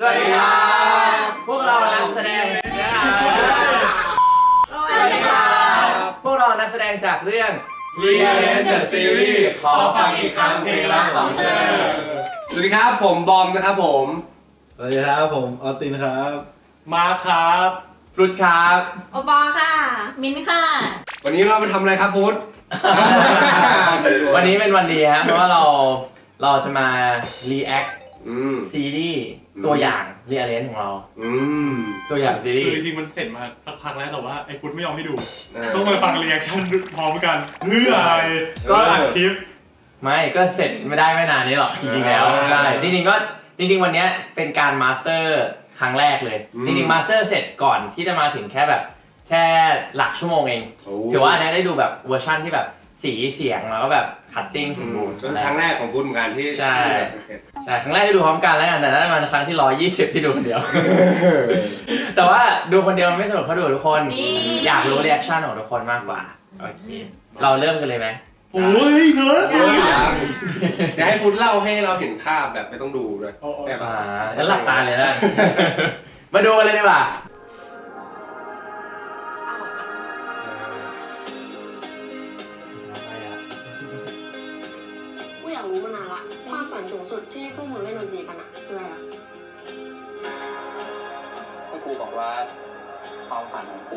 สวัสดีครับ พวกเรานักแสดงนะครับสวัสดีครับ พวกเรานักแสดงจากเรื่อง Rearrange the Series ขอฟังอีกครั้งเพลงรักของเธอ สวัสดีครับ ผมบอมนะครับผม สวัสดีครับผมออสตินครับ มาครับฟรุตครับ โอปอค่ะ มินค่ะ วันนี้เราไปทำอะไรครับพุทธ วันนี้เป็นวันดีฮะเพราะว่าเราเราจะมา react อืมซีรีส์อืมตัวอย่าง rearrange ของเรา อืมตัวอย่างซีรีคือส์จริงๆมันเสร็จมาสักพักแล้วแต่ว่าไอ้ฟุตไม่ยอมให้ดูเออต้องมาฟังเรีแอคชั่นพร้อมกันเพื่ออะไรก็อัดคลิป ไม่ก็เสร็จไม่ได้ไม่นานนี้หรอกจริงๆแล้วอ่าใช่จริงๆก็จริงๆวันเนี้ยเป็นการมาสเตอร์ครั้งแรกเลยอืมจริงๆมาสเตอร์เสร็จก่อนที่จะมาถึงแค่แบบ แค่หลักชั่วโมงเองโอ้ถือว่าอันเนี้ยได้ดูแบบเวอร์ชั่นที่แบบสีเสียงแล้วก็แบบ คัตติ้งสมบูรณ์ เป็นครั้งแรกของพุทธเหมือนกันที่ใช่ ที่แบบเสร็จใช่ครั้งแรกได้ดูพร้อมกันแล้วกันแต่นั่นมันครั้งที่120ที่ดูคนเดียว แต่ว่าดูคนเดียวมันไม่สนุกเพราะดูกับทุกคน นี่ อยากรู้รีแอคชั่นของทุกคนมากกว่า โอเค เราเริ่มกันเลยไหมโอ้ยเฮ้ยเฮ้ยยังเดี๋ยวให้พุทธเล่าให้เราเห็นภาพแบบไม่ต้องดูเลยเอาเอาแบบ อ่างั้นหลับตาเลยนะ มาดูกันเลยดีกว่า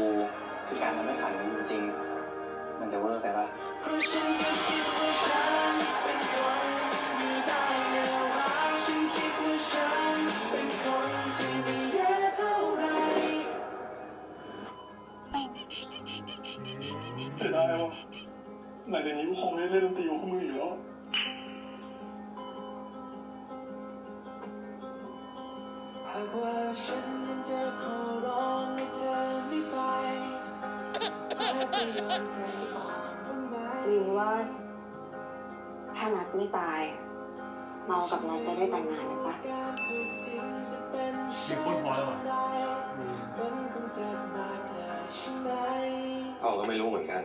กูคือการทำให้ฝันมันเป็นจริงมันจะเวอร์ไปปะเสียดายว่ะหลังจากนี้กูคงไม่ได้เล่นดนตรีกับพวกมึงอยู่แล้ว หากว่าฉันนั้นจะขอร้องให้เธอ ไม่ไปเธอจะยอมใจอ่อนบ้างไหมหรือว่า ถ้านัดไม่ตาย เมากับนัดจะได้แต่งงานกันปะการถูกทิ้งจะเป็นมีโคตรพอแล้วว่ะไรมันคงเจ็บมากเลยใช่ไหมเอาก็ไม่รู้เหมือนกัน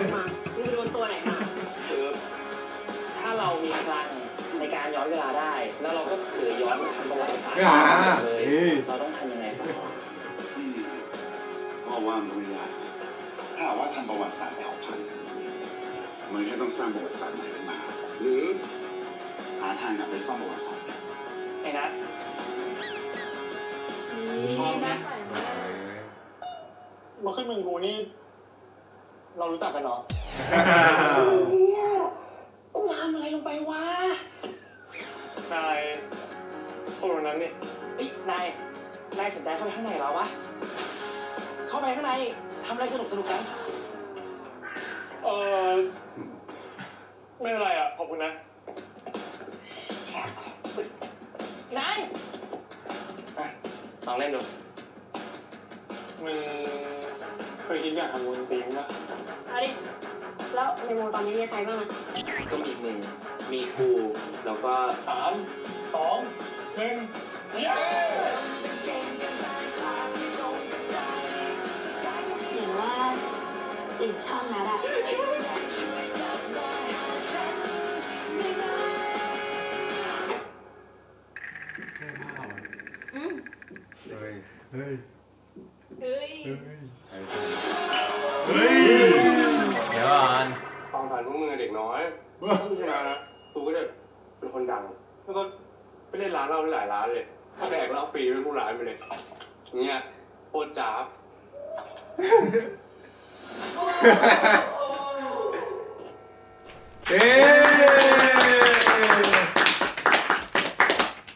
มึงบอกกูมามึงไปโดนตัวไหนมา คือถ้าเรามีพลังในการย้อนเวลาได้ แล้วเราก็เผื่อย้อนมาทำประวัติศาสตร์อ่าเลยเฮ้ย เราต้องทำยังไงบ้างวะพ่อว่ามันไม่ยากถ้าหากว่าทำประวัติศาสตร์เผ่าพันธุ์มันแค่ต้องสร้างประวัติศาสตร์ใหม่ขึ้นมา หรือหาทางกลับไปซ่อมประวัติศาสตร์เก่าไอ้นัทชอบนะ มาขึ้นมึงกูนี่ เรารู้จักกันเนาะกูทำอะไรลงไปวะ นายคนนั้นนี่เอ้ยนาย นายสนใจเข้าไปข้างในแล้ววะ เข้าไปข้างในทำอะไรสนุกสนุกๆกัน เออไม่เป็นไรอะ ขอบคุณนะนายอะลองเล่นดูมึงเคยคิดอยากทำวงดนตรีมั้ยเอา ดิ แล้วในวงตอนนี้มีใครบ้างอะก็มีมึงมีกู แล้วก็สามสองหนึ่งเย้เห็นว่าติดชอบนัดอะ ร้านเหล้าได้หลายร้านเลยแดกเหล้าฟรีเป็นผู้ร้านไปเลยอย่างเงี้ยโคตรจ้าบเอ๊ะ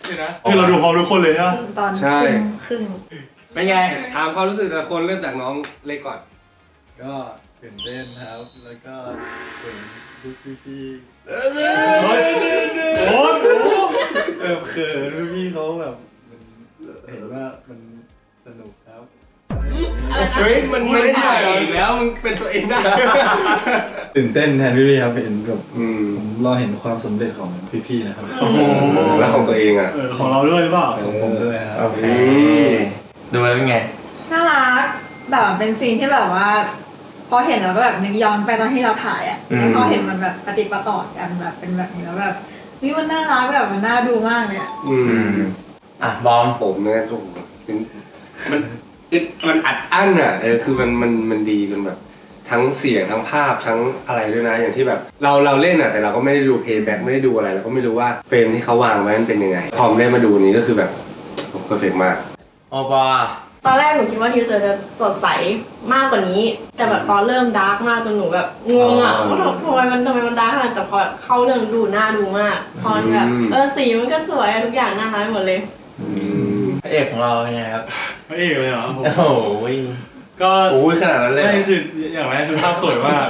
นี่นะคือเราดูพร้อมทุกคนเลยใช่ไหมตอนใช่ ครึ่งเป็นไง ถามความรู้สึกแต่ละคนเริ่มจากน้องเล็กก่อน ก็ตื่นเต้นครับ แล้วก็เห็นลูกพี่เฮ้ยโอ้โหๆ เออเขินลูกพี่เขาแบบมันเห็นว่ามันสนุกครับอือะไรนะเฮ้ยมันไม่ได้ถ่ายอีกแล้วมันเป็นตัวเองได้ ตื่นเต้นแทนพี่ๆครับเห็นแบบอืมผมรอเห็นความสำเร็จของพี่ๆนะครับแล้วของตัวเองอะเออของเราด้วยหรือเปล่าของผมด้วยคโอรับเคดูแล้วเป็นไง น่ารักแบบเป็นซีนที่แบบว่า พอเห็นแล้วก็แบบนึกย้อนไปตอนที่เราถ่ายอะอืม แล้วพอเห็นมันแบบปฏิดประต่อกันแบบเป็นแบบนี้แล้วแบบ วิมันน่ารักแบบมันน่าดูมากเลยอะอืมอะบอม ผมเนี่ยโอ้โหสิ้นมันอึดมันอัดอั้นอะเออคือมันมันมันดีจนแบบ ทั้งเสียงทั้งภาพทั้งอะไรด้วยนะอย่างที่แบบ เราเราเล่นอะแต่เราก็ไม่ได้ดูเพย์แบ็กไม่ได้ดูอะไรเราก็ไม่รู้ว่าเฟรมที่เขาวางไว้มันเป็นยังไงพอมได้มาดูนี้ก็คือแบบเพอร์เฟกมาก โอปอล์ ตอนแรกหนูคิดว่าทีเซอร์จะสดใสมากกว่านี้ แต่แบบตอนเริ่มดาร์กมากจนหนูแบบงงอะว่าทำไมมันทำไมมันดาร์กขนาดนั้นแต่พอแบบเข้าเรื่องดูน่าดูมากพอมันแบบอืมเออสีมันก็สวยอะทุกอย่างน่ารักหมดเลยอืมพระเอกของเราเป็นไงครับพระเอกเลยเหรอผมโอ้โหก็โอ้ยขนาดนั้นเลยไม่คืออย่างแรกคือภาพสวยมาก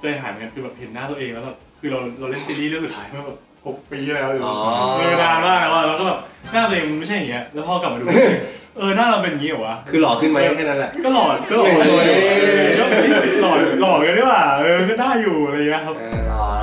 ใจหายเหมือนกันคือแบบเห็นหน้าตัวเองแล้วแบบคือเราเราเล่นซีรีส์เรื่องสุดท้ายเมื่อแบบหกปีที่แล้วอยู่อ๋อเออนานมากแล้วอะแล้วก็แบบหน้าตัวเองมันไม่ใช่อย่างเงี้ยแล้วพอกลับมาดู เออหน้าเราเป็นอย่างงี้เหรอวะคือหล่อขึ้นไหมแค่นั้นแหละ ก็หล่อก็หล่อเออก็เฮ้ยหล่อหล่อกันด้วยว่ะเออก็ได้อยู่อะไรเงี้ยครับเอ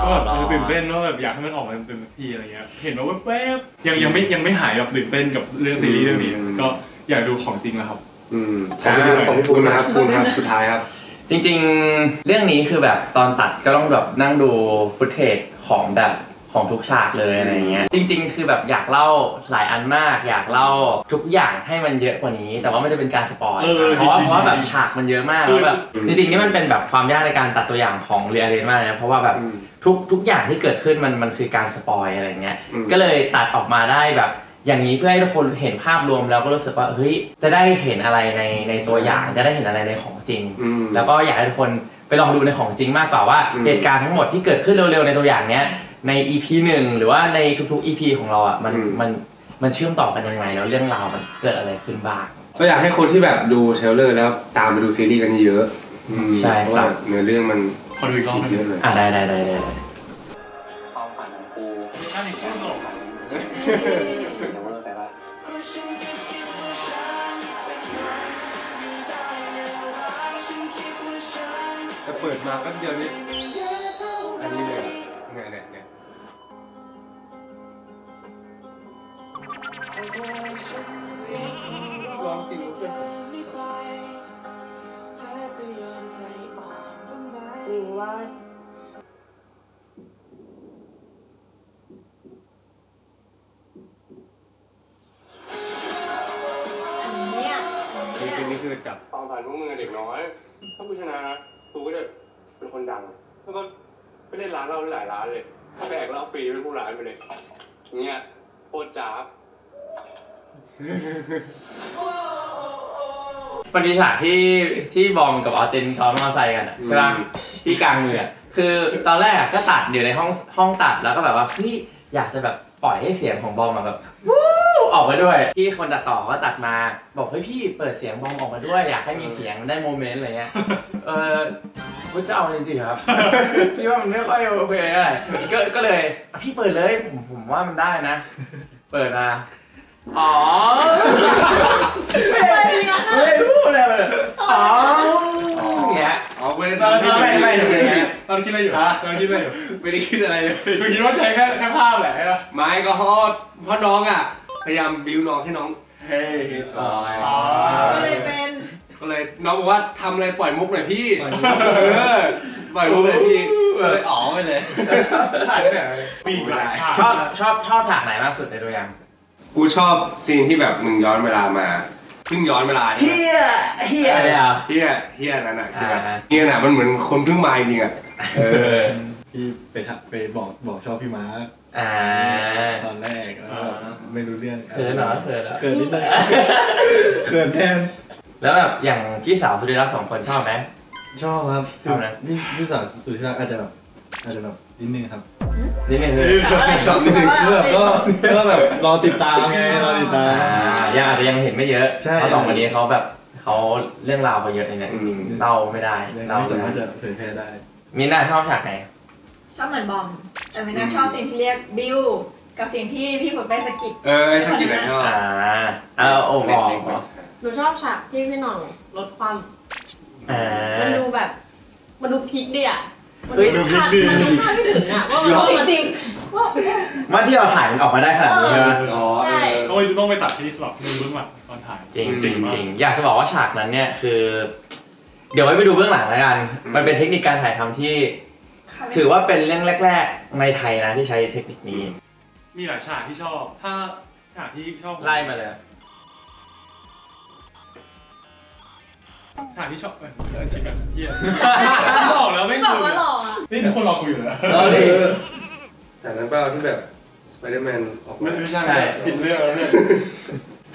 ก็อแบบเออตื่นเต้นว่าแบบอยากให้มันออกมาเป็นทีอะไรเงี้ย เห็นมาแวบๆยังยังไม่ยังไม่หายแบบตื่นเต้นกับเรื่องซีรีส์เรื่องนี้ก็อยากดูของจริงแล้วครับ อืมของพี่ของพี่ปูนนะครับปูนครับสุดท้ายครับ จริงๆ เรื่องนี้คือแบบตอนตัดก็ต้องแบบนั่งดูฟุตเทจของแบบ ของทุกฉากเลยอะไรเงี้ยจริง ๆ คือแบบอยากเล่าหลายอันมาก อยากเล่าทุกอย่างให้มันเยอะกว่านี้ แต่ว่ามันจะเป็นการสปอยเออเพราะว่าจริงๆเพราะว่าแบบฉากมันเยอะมากคือแล้วแบบจริงๆนี่มันเป็นแบบความยากในการตัดตัวอย่างของเรียเรนมากนะเพราะว่าแบบอืมทุกทุกอย่างที่เกิดขึ้นมันมันคือการสปอยอะไรเงี้ยอืม ก็เลยตัดออกมาได้แบบ อย่างนี้เพื่อให้ทุกคนเห็นภาพรวมแล้วก็รู้สึกว่าเฮ้ยจะได้เห็นอะไรในในตัวอย่างจะได้เห็นอะไรในของจริง อืม แล้วก็อยากให้ทุกคนไปลองดูในของจริงมากกว่าว่า อืม เหตุการณ์ทั้งหมดที่เกิดขึ้นเร็วๆในตัวอย่างเนี้ย ใน EP หนึ่งหรือว่าในทุกๆ EP ของเราอะมันมันมันเชื่อมต่อกันยังไงแล้วเรื่องราวมันเกิดอะไรขึ้นบ้าง ก็อยากให้คนที่แบบดูเทรลเลอร์แล้วตามไปดูซีรีส์กันเยอะอืมใช่เพราะครัว่าบเนื้อเรื่องมันขอดูอีกรอบหนึงเยอะเลยอะได้ได้ได้ได้ได้ความฝันของกูอันนี้พูดตรงฝันจริงๆเดี๋ยวเลิกไปป่ะแต่เปิดมาก็เดียวนี้อันนี้เลยอะเนี่ย ร้องจริงรู้สึกหรือว่าเนี่ยจริงๆนี่คือจับความฝันพวกมึงอะเด็กน้อย ถ้ากูชนะนะกูก็จะเป็นคนดัง แล้วก็ไปเล่นร้านเหล้าหลายร้านเลยแบกเหล้าฟรีไปผู้ร้านไปเลยอย่างเงี้ยโคตรจ้าบ มันมีฉากที่ที่บอมกับออสตินซ้อนมอเตอร์ไซค์กันอะใช่ป่ะที่กลางเมืองคือตอนแรกอะก็ตัดอยู่ในห้องห้องตัดแล้วก็แบบว่าพี่อยากจะแบบปล่อยให้เสียงของบอมอะแบบวู้ออกมาด้วยที่คนตัดต่อก็ตัดมา บอกเฮ้ยพี่เปิดเสียงบอมออกมาด้วย อยากให้มีเสียงได้โมเมนต์อะไรเงี้ยเออกูจะเอาจริงๆครับพี่ว่ามันไม่ค่อยโอเคเท่าไหร่ก็ก็เลยอะพี่เปิดเลยผมผมว่ามันได้นะ เปิดมา อ๋อไม่ได้ไม่ได้พูดเลยมันอ๋ออย่างเงี้ยอ๋อไม่ได้ตอนนั้นไม่ไม่ได้ไม่ไม่ไม่ได้ตอนคิดอะไรอยู่ตอนคิดอะไรอยู่ไม่ได้คิดอะไรเลยคือคิดว่าใช้แค่แค่ภาพแหละใช่ปะไม่ก็เพราะน้องอะ พยายามบิวน้องให้น้องเฮ้ยจอยอ๋อก็เลยเป็นก็เลยน้องบอกว่าทำอะไรปล่อยมุกหน่อยพี่เออปล่อยมุกหน่อยพี่ก็เลยอ๋อไปเลยถ่ายที่ไหนมีอีกหลายฉากชอบชอบชอบฉากไหนมากสุดในตัวอย่าง กูชอบซีนที่แบบมึงย้อนเวลามาเพิ่งย้อนเวลาใช่ไหม เฮียอะไรอะ เฮียเฮียนั่นน่ะคือแบบอ่า เฮียน่ะมันเหมือนคนเพิ่งมาจริงๆอะเออที่ไปทักไปบอกบอกชอบพี่มาร์คอ่า ตอนแรกแล้วก็แบบไม่รู้เรื่องเขินเหรอเขินเหรอ เขินนิดหน่อยเขินแทนแล้วแบบอย่างพี่สาวสุดที่รักสองคนชอบไหม ชอบครับชอบนะพี่พี่สาวสุดที่รักอาจจะแบบอาจจะแบบนิดนึงครับ นิดนึงคือชอบนิดนึงคือแบบก็ก็แบบรอติดตามไงรอติดตาม อ่ายังอาจจะยังเห็นไม่เยอะใช่ เพราะสองคนนี้เขาแบบเขาเรื่องราวเขาเยอะเลยเนี่ยจริงเล่าไม่ได้เล่าไม่สาไม่มารถได้จะเผยแพร่ได้ มีน่าชอบฉากไหนชอบเหมือนบอมแต่ไม่น่าชอบสิ่งที่เรียกบิวกับสิ่งที่พี่ผมไปสะกิดเออไอ้สกิลไหนชอบอ่าเอาโอ้บอกหนูชอบฉากที่พี่หน่องรถความ อ่ามันดูแบบ มันดูพลิกดิอะ เฮ้ยดูคาดมันดูคาดไม่ถึงอะว่ามันว่ามันจริงว่าว่าที่เราถ่ายมันออกมาได้ขนาดนี้ใช่ไหมอ๋อใช่เออต้องไปต้องไปตัดที่แบบดูเบื้องหลังตอนถ่ายจริงจริงอืมจริงอยากจะบอกว่าฉากนั้นเนี่ยคือ เดี๋ยวไว้ไปดูเบื้องหลังแล้วกันอืมมันเป็นเทคนิคการถ่ายทำที่ ถือว่าเป็นเรื่องแรก ๆ ในไทยนะที่ใช้เทคนิคนี้ มีหลายฉากที่ชอบ ถ้าฉากที่ชอบไล่มาเลย ฉากที่ชอบเออจริงแบบเฮียหลอกแล้วไม่บอคืกอว่าหล่ออะนี่ทุกคนรอกูอยู่นะเออดิ แต่นั้นเปล่าที่แบบสไปเดอร์แมนออกมาไม่ใช่ใช่ ผิดเรื่องแล้วเนี่ย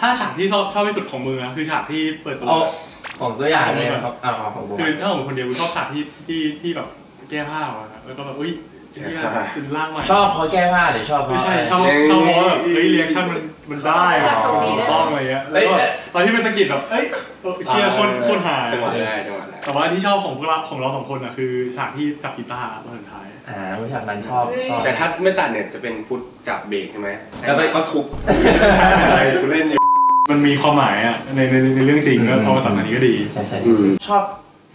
ถ้าฉากที่ชอบชอบที่สุดของมึงนะคือฉากที่เปิดตัวเอาของตัวอย่างเลยครับเอาเอาของผมคือถ้าผมคนเดียวกูชอบฉากที่ที่ที่แบบแก้ผ้าอะนะแล้วก็แบบอุ้ย เฮียเป็นร่างใหม่ชอบเพราะแก้ผ้าหรือชอบเพไม่ราะใช่อะไรชอบชอบเพราะว่าแบบเฮ้ยเรียกชั่นมันมันได้อะจากตรงนี้ถูได้กต้องอะไรเงี้ยแล้วก็ตอนที่เป็นสะกิดแบบเอ้ยเออเฮียคนคนหาจังหวะได้จังหวะได้แต่ว่าที่ชอบของพวกเราของเราสองคนอะคือฉากที่จับกีตาร์ตอนสุดท้าย อ่าฉากนั้นชอบชอบแต่ถ้าไม่ตัดเนี่ยจะเป็นพุทธจับเบรกใช่ไหมแล้วไปก็ทุบอะไรกูเล่นอยู่มันมีความหมายอะในในในเรื่องจริงก็พอมาตัดอันนี้ก็ดี ใช่ใช่อืใช่มชอบ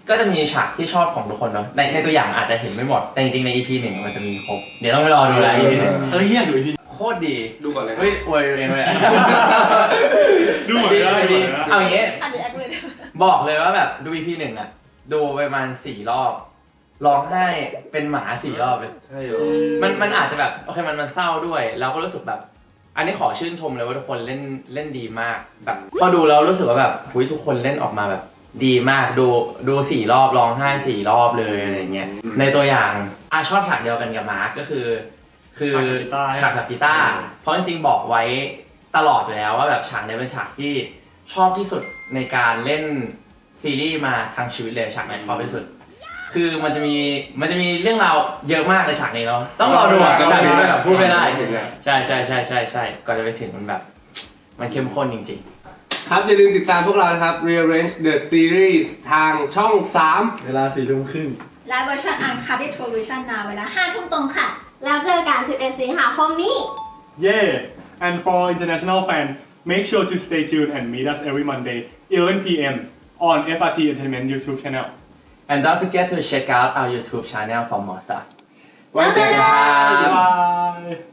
ก็จะมีฉากที่ชอบของทุกคนเนาะในในตัวอย่างอาจจะเห็นไม่หมด แต่จริงๆใน EP หนึ่งมันจะมีครบ เดี๋ยวต้องไปรอดูแล EP หนึ่งเฮ้ยเฮียดูอีกทีโคตรดี ดูก่อนเลยเฮ้ยอวยเองเลยดูเหมือนได้ดีดูเหมือนได้เอาอย่างเงี้ย อันนี้แอคเลยบอกเลยว่าแบบดู EP หนึ่งอะดูไปประมาณสี่รอบร้องไห้เป็นหมาสี่รอบเลย ใช่เหรอมันมันอาจจะแบบโอเคมันมันเศร้าด้วยแล้วก็รู้สึกแบบ อันนี้ขอชื่นชมเลยว่าทุกคนเล่นเล่นดีมากแบบพอดูแล้วรู้สึกว่าแบบหุยทุกคนเล่นออกมาแบบ ดีมากดูดูสี่รอบร้องไห้สี่รอบเลยอะไรเงี้ยในตัวอย่างอะชอบฉากเดียวกันกับมาร์กก็คือ คือฉากกับกีตาร์เพราะจริงๆบอกไว้ตลอดอยู่แล้วว่าแบบฉากเนี้ยเป็นฉากที่ชอบที่สุดในการเล่นซีรีส์มาทางชีวิตเลยฉากไหนชอบที่สุด คือมันจะมีมันจะมีเรื่องราวเยอะมากในฉากนี้เนาะต้องรอดูอะฉากนี้แบบพูดไม่ได้ถึงอะใช่ใช่ใช่ใช่ใช่ก่อนจะไปถึงมันแบบ มันเข้มข้นจริง ครับ อย่าลืมติดตามพวกเรานะครับ Rearrange the Series ทางช่อง3เวลาสี่ทุ่มครึ่ง และเวอร์ชันอันคัดที่ทูวิชั่นนาเวลาห้าทุ่มตรงค่ะ แล้วเจอกัน 11 สิงหาคมนี้ Yeah and for international fan make sure to stay tuned and meet us every Monday 11 p.m. on FRT Entertainment YouTube channel and don't forget to check out our YouTube channel for more stuff ไว้เจอกัน Bye